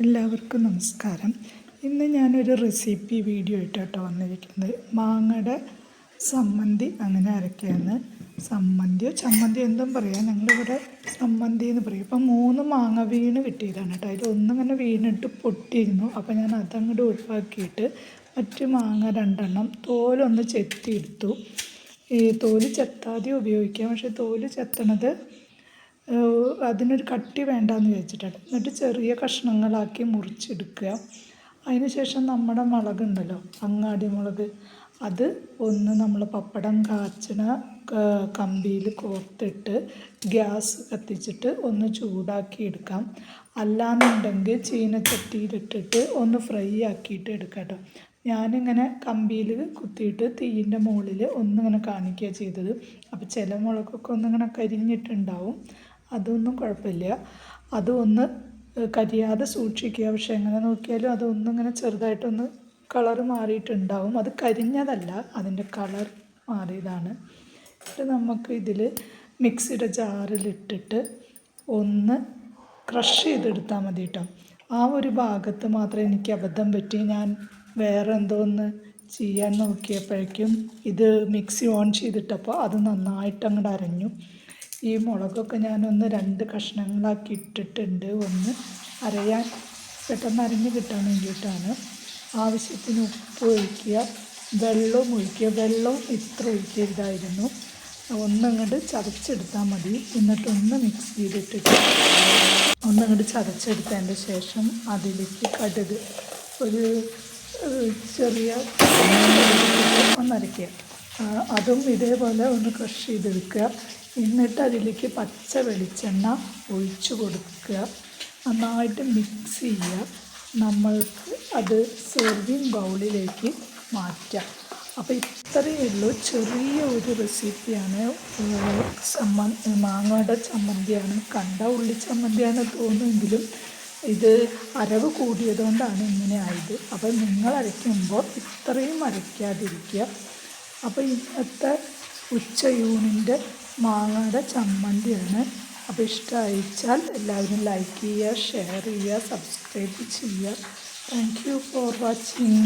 എല്ലാവർക്കും നമസ്കാരം. ഇന്ന് ഞാനൊരു റെസിപ്പി വീഡിയോ ആയിട്ടാട്ടോ വന്നിരിക്കുന്നത്. മാങ്ങയുടെ സമ്മന്തി അങ്ങനെ അരക്കുകയാണ് സമ്മന്തിയോ? ചമ്മന്തിയോ? എന്തും പറയാം. ഞങ്ങളിവിടെ സമ്മന്തി എന്ന് പറയും. ഇപ്പം മൂന്ന് മാങ്ങ വീണ് കിട്ടിയതാണ് കേട്ടോ. അതിൽ ഒന്നിങ്ങനെ വീണിട്ട് പൊട്ടിയിരുന്നു. അപ്പോൾ ഞാൻ അതങ്ങോട്ട് ഒഴിവാക്കിയിട്ട് മറ്റ് മാങ്ങ രണ്ടെണ്ണം തോലൊന്ന് ചെത്തിയെടുത്തു. ഈ തോൽ ചെത്താതെ ഉപയോഗിക്കാം. പക്ഷേ തോൽ ചെത്തണത് അതിനൊരു കട്ടി വേണ്ടാന്ന് വിചാരിച്ചിട്ടാണ്. എന്നിട്ട് ചെറിയ കഷ്ണങ്ങളാക്കി മുറിച്ചെടുക്കുക. അതിന് ശേഷം നമ്മുടെ മുളകുണ്ടല്ലോ അങ്ങാടി മുളക് അത് ഒന്ന് നമ്മൾ പപ്പടം കാച്ചണ കമ്പിയിൽ കോർത്തിട്ട് ഗ്യാസ് കത്തിച്ചിട്ട് ഒന്ന് ചൂടാക്കി എടുക്കാം. അല്ലാന്നുണ്ടെങ്കിൽ ചീനച്ചട്ടിയിലിട്ടിട്ട് ഒന്ന് ഫ്രൈ ആക്കിയിട്ട് എടുക്കാം കേട്ടോ. ഞാനിങ്ങനെ കമ്പിയിൽ കുത്തിയിട്ട് തീയിന്റെ മുകളിൽ ഒന്നിങ്ങനെ കാണിക്കുക ചെയ്തത്. അപ്പോൾ ചില മുളകൊക്കെ ഒന്നിങ്ങനെ കരിഞ്ഞിട്ടുണ്ടാവും. അതൊന്നും കുഴപ്പമില്ല. അതൊന്ന് കരിയാതെ സൂക്ഷിക്കുക. പക്ഷെ എങ്ങനെ നോക്കിയാലും അതൊന്നും ഇങ്ങനെ ചെറുതായിട്ടൊന്ന് കളർ മാറിയിട്ടുണ്ടാവും. അത് കരിഞ്ഞതല്ല അതിന്റെ കളർ മാറിയതാണ്. എന്നിട്ട് നമുക്ക് ഇതിൽ മിക്സിയുടെ ജാറിലിട്ടിട്ട് ഒന്ന് ക്രഷ് ചെയ്തെടുത്താൽ മതി കേട്ടോ. ആ ഒരു ഭാഗത്ത് മാത്രമേ എനിക്ക് അബദ്ധം പറ്റി. ഞാൻ വേറെ എന്തോ ഒന്ന് ചെയ്യാൻ നോക്കിയപ്പോഴേക്കും ഇത് മിക്സി ഓൺ ചെയ്തിട്ടപ്പോൾ അത് നന്നായിട്ട് അങ്ങോട്ട് അരഞ്ഞു. ഈ മുളകൊക്കെ ഞാനൊന്ന് രണ്ട് കഷ്ണങ്ങളാക്കി ഇട്ടിട്ടുണ്ട്. ഒന്ന് അരയാൻ പെട്ടെന്ന് അരഞ്ഞ് കിട്ടാൻ വേണ്ടിയിട്ടാണ്. ആവശ്യത്തിന് ഉപ്പ് ഒഴിക്കുക വെള്ളവും ഒഴിക്കുക. വെള്ളവും ഇത്ര ഒഴിക്കരുതായിരുന്നു. ഒന്നങ്ങോട്ട് ചതച്ചെടുത്താൽ മതി. എന്നിട്ടൊന്ന് മിക്സ് ചെയ്തിട്ടിട്ട് ഒന്നങ്ങോട്ട് ചതച്ചെടുത്തതിന്റെ ശേഷം അതിലേക്ക് കടുക് ഒരു ചെറിയ ഒന്നരയ്ക്കുക അതും ഇതേപോലെ ഒന്ന് ക്രഷ് ചെയ്തെടുക്കുക. എന്നിട്ട് അതിലേക്ക് പച്ച വെളിച്ചെണ്ണ ഒഴിച്ചു കൊടുക്കുക. നന്നായിട്ട് മിക്സ് ചെയ്യുക. നമ്മൾക്ക് അത് സെർവിങ് ബൗളിലേക്ക് മാറ്റാം. അപ്പോൾ ഇത്രയേ ഉള്ളൂ. ചെറിയ ഒരു റെസിപ്പിയാണ് ചമ്മന് മാങ്ങയുടെ ചമ്മന്തിയാണ്. കണ്ട ഉള്ളി ചമ്മന്തിയാണ് തോന്നുമെങ്കിലും ഇത് അരവ് കൂടിയതുകൊണ്ടാണ് ഇങ്ങനെ ആയത് അപ്പോൾ നിങ്ങൾ അരയ്ക്കുമ്പോൾ ഇത്രയും അരയ്ക്കാതിരിക്കുക. അപ്പോൾ ഇന്നത്തെ ഉച്ചയൂണിന്റെ മാങ്ങയുടെ ചമ്മന്തിയാണ്. അപ്പോൾ ഇഷ്ടമായിച്ചാൽ എല്ലാവരും ലൈക്ക് ചെയ്യുക ഷെയർ ചെയ്യുക സബ്സ്ക്രൈബ് ചെയ്യുക. Thank you for watching